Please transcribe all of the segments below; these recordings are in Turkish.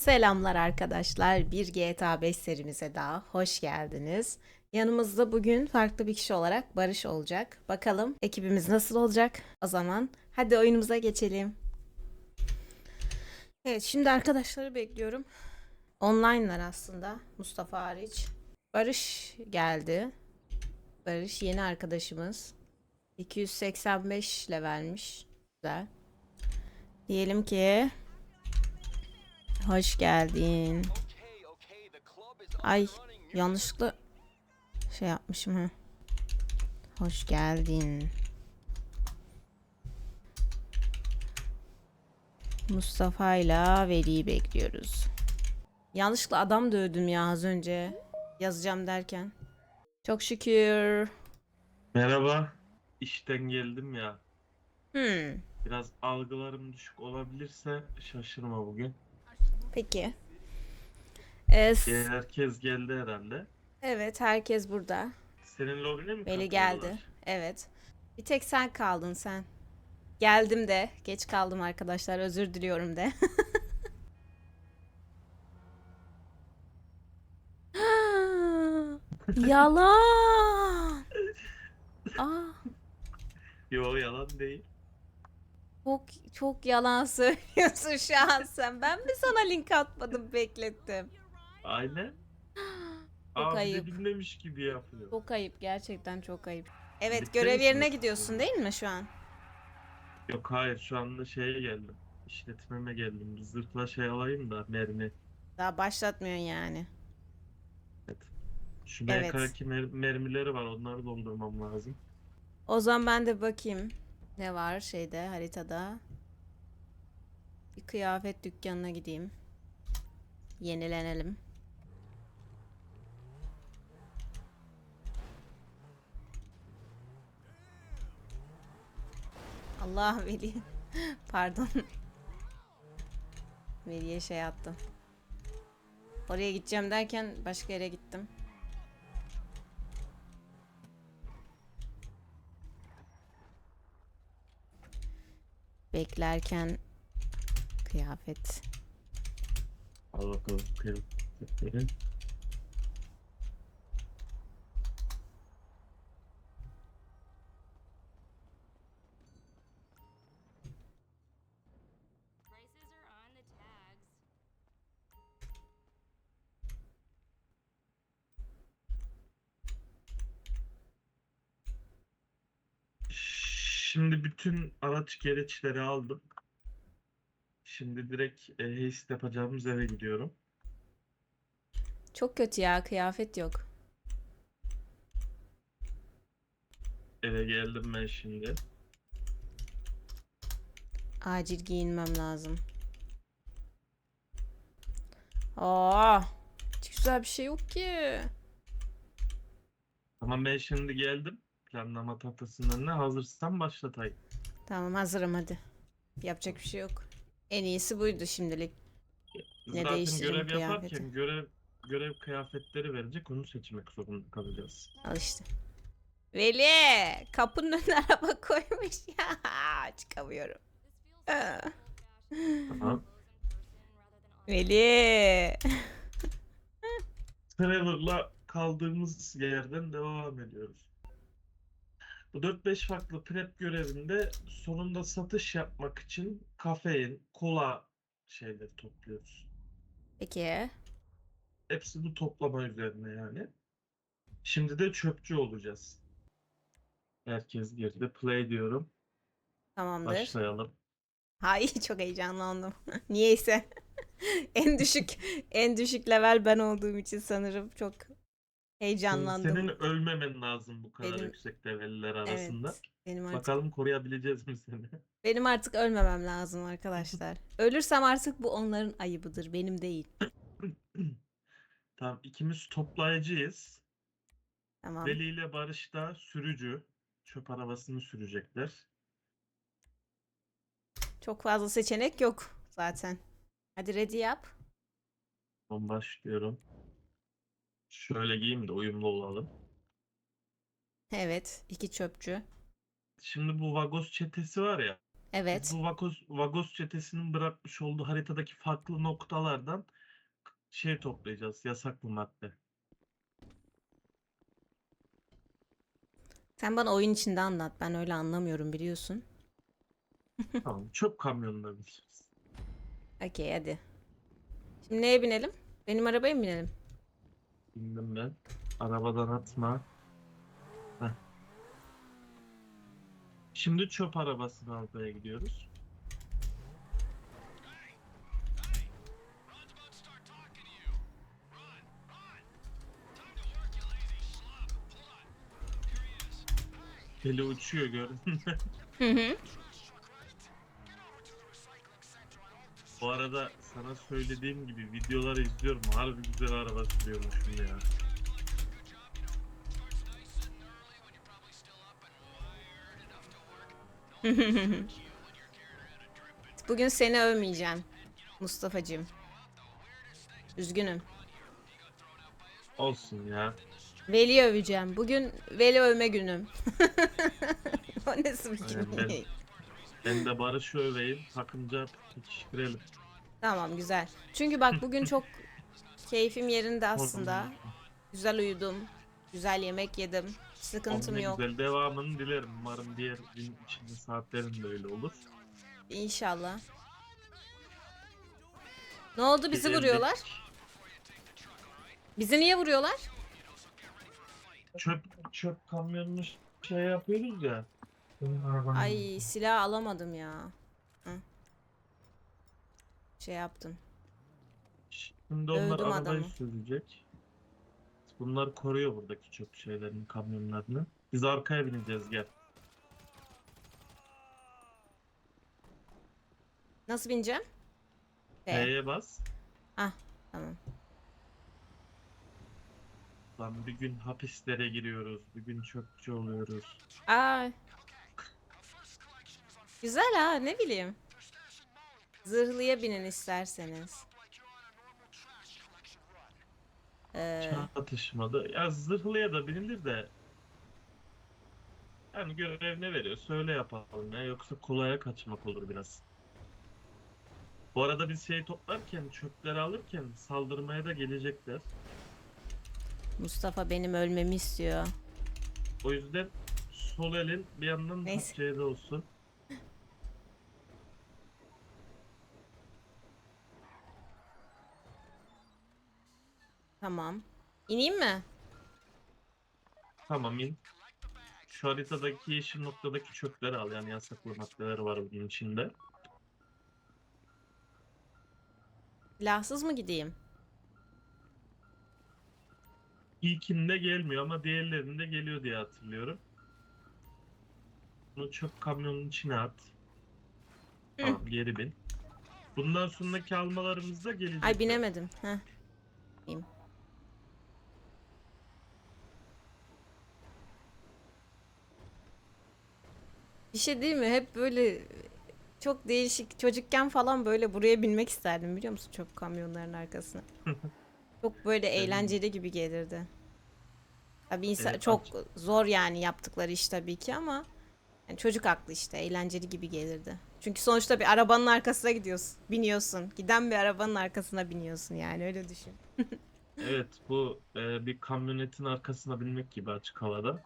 Selamlar arkadaşlar. Bir GTA 5 serimize daha hoş geldiniz. Yanımızda bugün farklı bir kişi olarak Barış olacak. Bakalım ekibimiz nasıl olacak? O zaman hadi oyunumuza geçelim. Evet şimdi arkadaşları bekliyorum. Online'lar aslında Mustafa hariç. Barış geldi. Barış yeni arkadaşımız. 285 levelmiş. Güzel. Diyelim ki Hoş geldin. Ay yanlışlıkla şey yapmışım ha. Hoş geldin. Mustafa ile Veli'yi bekliyoruz. Yanlışlıkla adam dövdüm ya az önce. Yazacağım derken. Çok şükür. Merhaba. İşten geldim ya. Hmm. Biraz algılarım düşük olabilirse şaşırma bugün. Peki. Ee, s- Diğer herkes geldi herhalde. evet herkes burada. Senin lobine mi Veli geldi. Evet. Bir tek sen kaldın sen. Geldim de. Geç kaldım arkadaşlar. Özür diliyorum de. Yalan. Aa, Yo yalan değil. Çok çok yalan söylüyorsun şu an sen. Ben mi sana link atmadım beklettim. Aynen. Çok Abi ayıp. de dinlemiş gibi yapıyor. Çok ayıp gerçekten çok ayıp. Evet Bitti görev yerine gidiyorsun değil mi şu an? Yok hayır şu anda şeye geldim. İşletmeme geldim. Bir zırhla şey alayım da mermi. Daha başlatmıyorsun yani. Evet. Şu Evet. MK2 mer- mermileri var onları doldurmam lazım. O zaman ben de bakayım. Ne var şeyde haritada? Bir kıyafet dükkanına gideyim. Yenilenelim. Allah Veli. Pardon. Veli'ye şey attım. Oraya gideceğim derken başka yere gittim. Beklerken kıyafet. Al bakalım kıyafetleri. Şimdi bütün araç gereçleri aldım. Şimdi direkt e, haste yapacağımız eve gidiyorum. Çok kötü ya kıyafet yok. Eve geldim ben şimdi. Acil giyinmem lazım. Aa, hiç güzel bir şey yok ki. Ama ben şimdi geldim. Planlama tahtasının önüne hazırsan başlatayım. Tamam hazırım hadi. Yapacak bir şey yok. En iyisi buydu şimdilik. Ne Zaten değiştireyim görev kıyafeti? yaparken görev görev kıyafetleri verecek onu seçmek zorunda kalacağız. Al işte. Veli kapının önüne araba koymuş ya. Çıkamıyorum. Tamam. Veli. Trevor'la kaldığımız yerden devam ediyoruz. Bu 4-5 farklı prep görevinde sonunda satış yapmak için kafein, kola şeyleri topluyoruz. Peki. Hepsi bu toplama üzerine yani. Şimdi de çöpçü olacağız. Herkes girdi. Play diyorum. Tamamdır. Başlayalım. Hay çok heyecanlandım. Niyeyse. en düşük en düşük level ben olduğum için sanırım çok heyecanlandım. Senin ölmemen lazım bu kadar Benim- yüksek leveller arasında. Evet. Benim artık Bakalım koruyabileceğiz mi seni? benim artık ölmemem lazım arkadaşlar. Ölürsem artık bu onların ayıbıdır, benim değil. Tamam ikimiz toplayıcıyız. Tamam. Veli ile Barış da sürücü. Çöp arabasını sürecekler. Çok fazla seçenek yok zaten. Hadi ready yap. Ben başlıyorum. Şöyle giyeyim de uyumlu olalım. Evet, iki çöpçü. Şimdi bu Vagos çetesi var ya. Evet. Bu Vagos, Vagos çetesinin bırakmış olduğu haritadaki farklı noktalardan şey toplayacağız. Yasaklı madde. Sen bana oyun içinde anlat. Ben öyle anlamıyorum biliyorsun. Tamam. Çöp kamyonuna bineceğiz. Okey hadi. Şimdi neye binelim? Benim arabaya mı binelim? Bindim ben. Arabadan atma. Heh. Şimdi çöp arabasını almaya gidiyoruz. Eli uçuyor gördün mü? Hı hı. Bu arada sana söylediğim gibi videoları izliyorum. Harbi güzel araba sürüyormuşum ya. Bugün seni övmeyeceğim. Mustafa'cığım. Üzgünüm. Olsun ya. Veli öveceğim. Bugün Veli övme günüm. o Aynen, cümle? Ben- de Barış'ı öveyim. Takımca pekiştirelim. Tamam güzel. Çünkü bak bugün çok keyfim yerinde aslında. Güzel uyudum. Güzel yemek yedim. Sıkıntım Ne yok. güzel devamını dilerim. Umarım diğer gün içinde saatlerin de öyle olur. İnşallah. Ne oldu bizi Güzel vuruyorlar? Bizi niye vuruyorlar? Çöp çöp kamyonunu şey yapıyoruz ya. Ay silah alamadım ya. Hı. Şey yaptım. Şimdi onlar Övdüm arabayı adamı. sürecek. Bunlar koruyor buradaki çöp şeylerin, kamyonlarını. Biz arkaya bineceğiz gel. Nasıl bineceğim? P. P'ye bas. Tamam. Lan bir gün hapislere giriyoruz. Bir gün çöpçü oluyoruz. Aa. Güzel ha ne bileyim. Zırhlıya binin isterseniz. Ee, Çatışmada. Ya zırhlıya da binilir de. Yani görev ne veriyor? Söyle yapalım ya. Yoksa kolaya kaçmak olur biraz. Bu arada biz şey toplarken, çöpleri alırken saldırmaya da gelecekler. Mustafa benim ölmemi istiyor. O yüzden sol elin bir yandan Neyse. şeyde olsun. Tamam. İneyim mi? Tamam in. Şu haritadaki yeşil noktadaki çöpleri al. Yani yasaklı maddeler var bunun içinde. Silahsız mı gideyim? İlkinde gelmiyor ama diğerlerinde geliyor diye hatırlıyorum. Bunu çöp kamyonun içine at. Hı. Tamam geri bin. Bundan sonraki almalarımızda gelecek. Ay binemedim. Heh. Bineyim. Bir şey değil mi? Hep böyle çok değişik. Çocukken falan böyle buraya binmek isterdim biliyor musun? Çöp kamyonların arkasına. Çok böyle eğlenceli gibi gelirdi. Tabii insan Evet, çok zor yani yaptıkları iş tabii ki ama yani çocuk aklı işte eğlenceli gibi gelirdi. Çünkü sonuçta bir arabanın arkasına gidiyorsun, biniyorsun. Giden bir arabanın arkasına biniyorsun yani öyle düşün. Evet bu e, bir kamyonetin arkasına binmek gibi açık havada.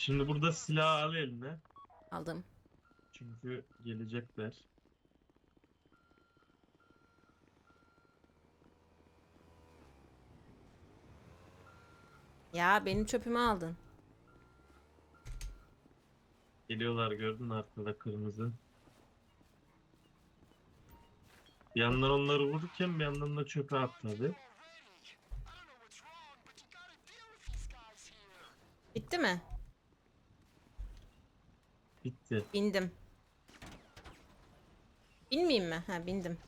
Şimdi burada silah al eline. Aldım. Çünkü gelecekler. Ya benim çöpümü aldın. Geliyorlar gördün arkada kırmızı. Bir yandan onları vururken bir yandan da çöpe at tabi. Bitti mi? Bitti. Bindim. Binmeyeyim mi? Ha bindim.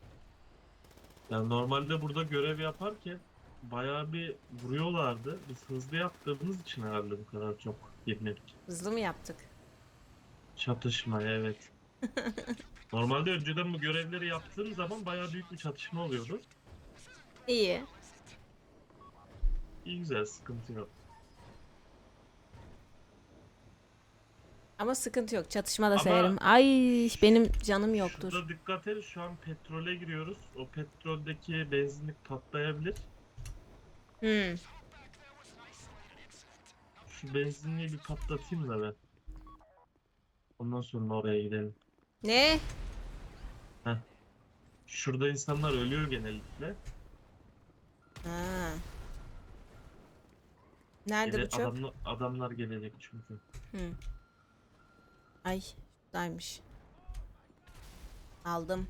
Yani normalde burada görev yaparken bayağı bir vuruyorlardı. Biz hızlı yaptığımız için herhalde bu kadar çok girmedik. Hızlı mı yaptık? Çatışmaya evet. Normalde önceden bu görevleri yaptığım zaman bayağı büyük bir çatışma oluyordu. İyi. İyi güzel sıkıntı yok. Ama sıkıntı yok. Çatışma da Ama- severim. Ay benim canım yoktur. Şurada dikkat et şu an petrole giriyoruz. O petroldeki benzinlik patlayabilir. Hmm. Şu benzinliği bir patlatayım da ben. Ondan sonra oraya gidelim. Ne? Şurada insanlar ölüyor genellikle. Ha. Nerede Gele- bu çöp? adamla- adamlar gelecek çünkü. Hı. Ay, buradaymış. Aldım.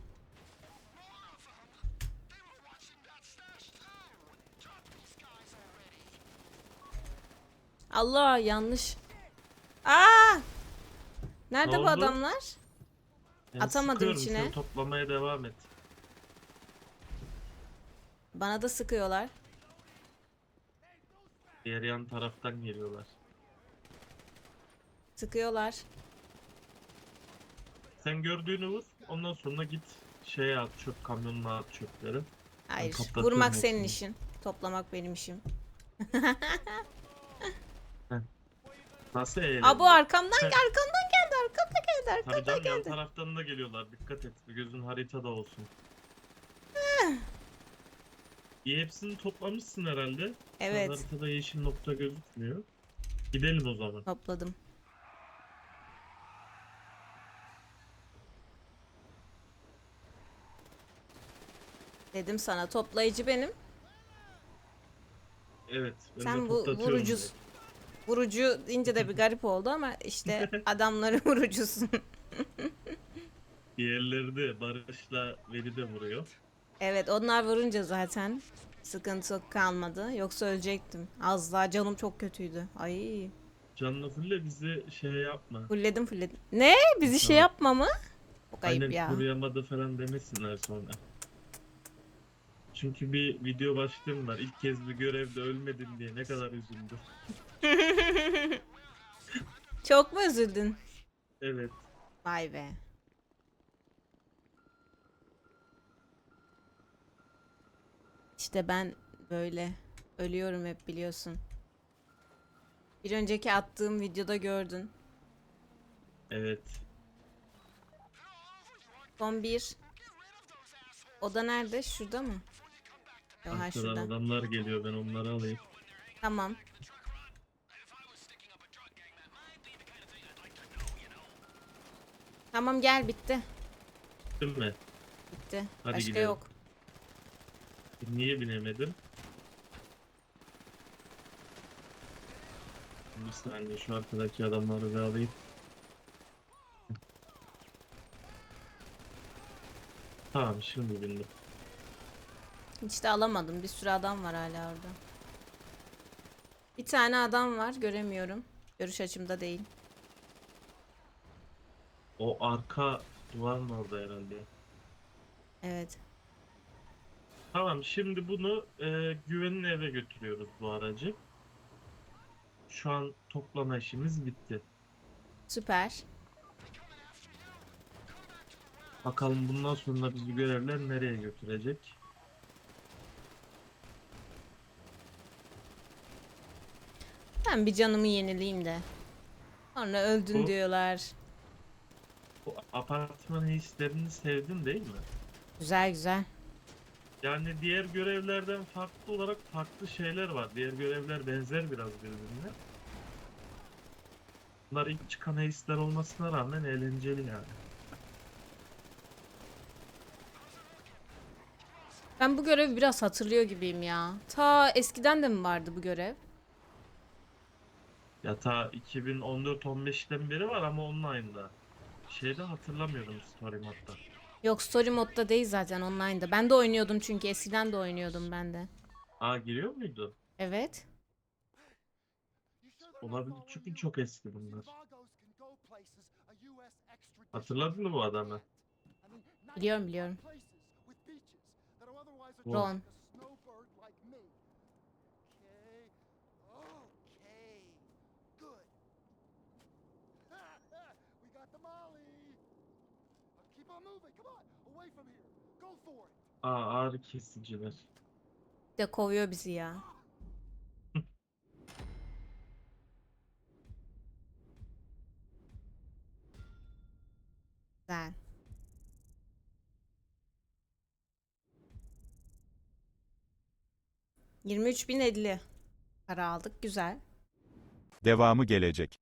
Allah yanlış. Aa! Nerede bu oldu? adamlar? Ben Atamadım sıkıyorum, içine. şöyle toplamaya devam et. Bana da sıkıyorlar. Diğer yan taraftan geliyorlar. Sıkıyorlar. Sen gördüğünü vur. Ondan sonra git şeye at çöp kamyonuna at çöpleri. Hayır. kapatıyorum Vurmak senin hepsini. işin. Toplamak benim işim. Nasıl eğlenceli? Aa bu arkamdan geldi, arkamdan geldi, arkamdan geldi, Tabii arkamdan canım yan geldi. taraftan da geliyorlar. Dikkat et. Gözün haritada olsun. İyi hepsini toplamışsın herhalde. Evet, Haritada yeşil nokta gözükmüyor. Gidelim o zaman. topladım. Dedim sana toplayıcı benim. Evet. ben de Sen bu vurucu direkt. vurucu deyince de bir garip oldu ama işte adamları vurucusun. Diğerleri de Barış'la Veli de vuruyor. Evet onlar vurunca zaten sıkıntı kalmadı. Yoksa ölecektim. Az daha canım çok kötüydü. Ay Canlı fulle bizi şey yapma. fulledim fulledim. Ne? Bizi şey Tamam. yapma mı? Çok ayıp Aynen ya. koruyamadı falan demesinler sonra. Çünkü bir video başlığım var. İlk kez bir görevde ölmedim diye ne kadar üzüldüm. Çok mu üzüldün? Evet. Vay be. İşte ben böyle ölüyorum hep biliyorsun. Bir önceki attığım videoda gördün. Evet. Son bir. O da nerede? Şurada mı? Arkadan adamlar geliyor ben onları alayım. Tamam. Tamam gel bitti. Değil mi? Bitti. Hadi Başka gidelim. yok. Niye binemedim? Bir saniye şu arkadaki adamları bir alayım. Tamam şimdi bindim. Hiç de alamadım. Bir sürü adam var hala orada. Bir tane adam var. Göremiyorum. Görüş açımda değil. O arka duvarın orada herhalde. Evet. Tamam şimdi bunu e, güvenli eve götürüyoruz bu aracı. Şu an toplama işimiz bitti. Süper. Bakalım bundan sonra bizi görevler nereye götürecek? Ben bir canımı yenileyim de. Sonra öldün Bu- diyorlar. Bu apartman hislerini sevdin değil mi? Güzel güzel. Yani diğer görevlerden farklı olarak farklı şeyler var. Diğer görevler benzer biraz birbirine. Bunlar ilk çıkan hisler olmasına rağmen eğlenceli yani. Ben bu görevi biraz hatırlıyor gibiyim ya. Ta eskiden de mi vardı bu görev? Ya ta 2014-15'ten beri var ama online'da. Şeyde hatırlamıyorum story modda. Yok story modda değil zaten online'da. Ben de oynuyordum çünkü eskiden de oynuyordum ben de. Aa giriyor muydu? Evet. Olabilir çünkü çok eski bunlar. Hatırladın mı bu adamı? Biliyorum biliyorum. Ron. Aa ağrı kesiciler. Bir de kovuyor bizi ya. Güzel. Yirmi üç bin elli para aldık. Güzel. Devamı gelecek.